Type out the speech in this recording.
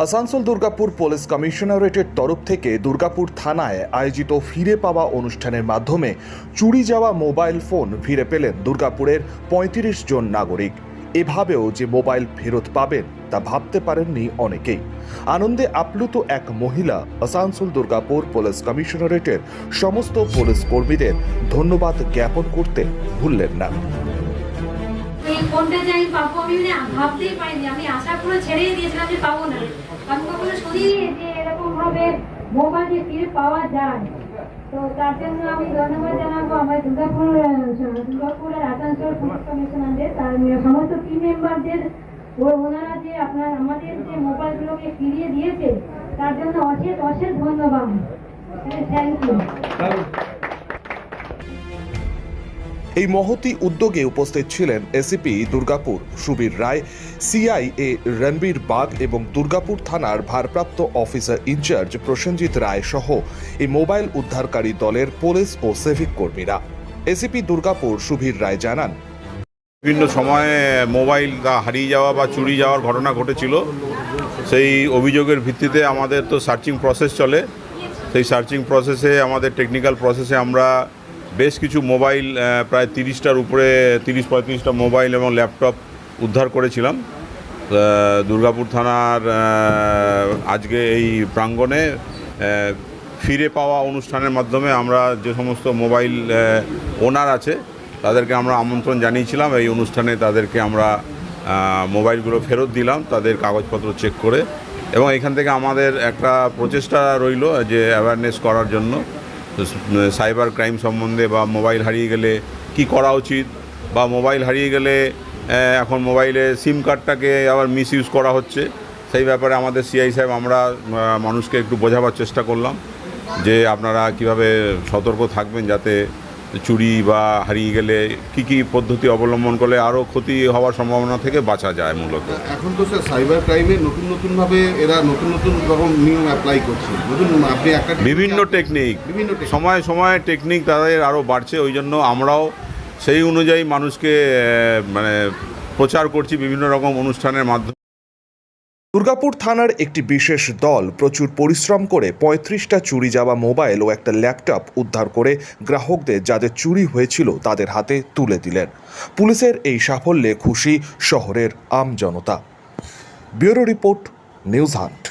Asansol Durgapur police কমিশনারেটের তরফ থেকে দুর্গাপুর থানায় আয়োজিত ফিরে পাওয়া অনুষ্ঠানের মাধ্যমে চুরি যাওয়া মোবাইল ফোন ফিরে পেলেন দুর্গাপুরের পঁয়ত্রিশ জন নাগরিক। এভাবেও যে মোবাইল ফেরত পাবেন তা ভাবতে পারেননি অনেকেই। আনন্দে আপ্লুত এক মহিলা আসানসোল দুর্গাপুর পুলিশ কমিশনারেটের সমস্ত পুলিশ কর্মীদের ধন্যবাদ জ্ঞাপন করতে ভুললেন না। ফোনটা যে আমি পাবো, আমি মানে ভাবতেই পারিনি। আমি আশা করে ছেড়েই দিয়েছিলাম যে পাবো না। আমি কখনো শুনিনি যে এরকম ভাবে মোবাইল যে ফিরে পাওয়া যায়। তো তার জন্য আমি ধন্যবাদ জানাব আমার দুর্গাপুর দুর্গাপুরের আসানসোল পুলিশ কমিশনারদের, তার সমস্ত টিম মেম্বারদের ওনারা যে আপনার আমাদের যে মোবাইলগুলোকে ফিরিয়ে দিয়েছে, তার জন্য অশেষ অশেষ ধন্যবাদ। থ্যাংক ইউ এই মহতি উদ্যোগে উপস্থিত ছিলেন এসিপি দুর্গাপুর, সুবীর রায় সিআইএ রণবীর বাগ এবং দুর্গাপুর থানার ভারপ্রাপ্ত অফিসার ইনচার্জ প্রসেনজিৎ রায় সহ এই মোবাইল উদ্ধারকারী দলের পুলিশ ও সিভিক কর্মীরা। এসিপি দুর্গাপুর, সুবীর রায় জানান। বিভিন্ন সময়ে মোবাইল হারিয়ে যাওয়া বা চুরি যাওয়ার ঘটনা ঘটেছিল। সেই অভিযোগের ভিত্তিতে আমাদের তো সার্চিং প্রসেস চলে। সেই সার্চিং প্রসেসে আমাদের টেকনিক্যাল প্রসেসে আমরা বেশ কিছু মোবাইল প্রায় তিরিশটার উপরে, তিরিশ পঁয়ত্রিশটা মোবাইল এবং ল্যাপটপ উদ্ধার করেছিলাম। দুর্গাপুর থানার আজকে এই প্রাঙ্গণে ফিরে পাওয়া অনুষ্ঠানের মাধ্যমে আমরা যে সমস্ত মোবাইল ওনার আছে, তাদেরকে আমরা আমন্ত্রণ জানিয়েছিলাম। এই অনুষ্ঠানে তাদেরকে আমরা মোবাইলগুলো ফেরত দিলাম, তাদের কাগজপত্র চেক করে। এবং এখান থেকে আমাদের একটা প্রচেষ্টা রইল যে অ্যাওয়ারনেস করার জন্য। সাইবার ক্রাইম সম্বন্ধে বা মোবাইল হারিয়ে গেলে কি করা উচিত? বা মোবাইল হারিয়ে গেলে এখন মোবাইলে সিম কার্ডটাকে আবার মিস ইউজ করা হচ্ছে। সেই ব্যাপারে আমাদের সিআই সাহেব, আমরা মানুষকে একটু বোঝাবার চেষ্টা করলাম যে আপনারা কীভাবে সতর্ক থাকবেন যাতে চুরি বা হারিয়ে গেলে কি কি পদ্ধতি অবলম্বন করলে আরও ক্ষতি হওয়ার সম্ভাবনা থেকে বাঁচা যায় মূলত? এখন তো স্যার সাইবার ক্রাইমে নতুন নতুনভাবে এরা নতুন নতুন রকম নিয়ম অ্যাপ্লাই করছে। নতুন আপনি একটা বিভিন্ন টেকনিক বিভিন্ন সময় সময় টেকনিক তাদের আরও বাড়ছে ওই জন্য আমরাও সেই অনুযায়ী মানুষকে মানে প্রচার করছি বিভিন্ন রকম অনুষ্ঠানের মাধ্যমে। দুর্গাপুর থানার একটি বিশেষ দল প্রচুর পরিশ্রম করে পঁয়ত্রিশটা চুরি যাওয়া মোবাইল ও একটা ল্যাপটপ উদ্ধার করে গ্রাহকদের যাদের চুরি হয়েছিল তাদের হাতে তুলে দিলেন। পুলিশের এই সাফল্যে খুশি শহরের আমজনতা ব্যুরো রিপোর্ট, নিউজ হান্ট।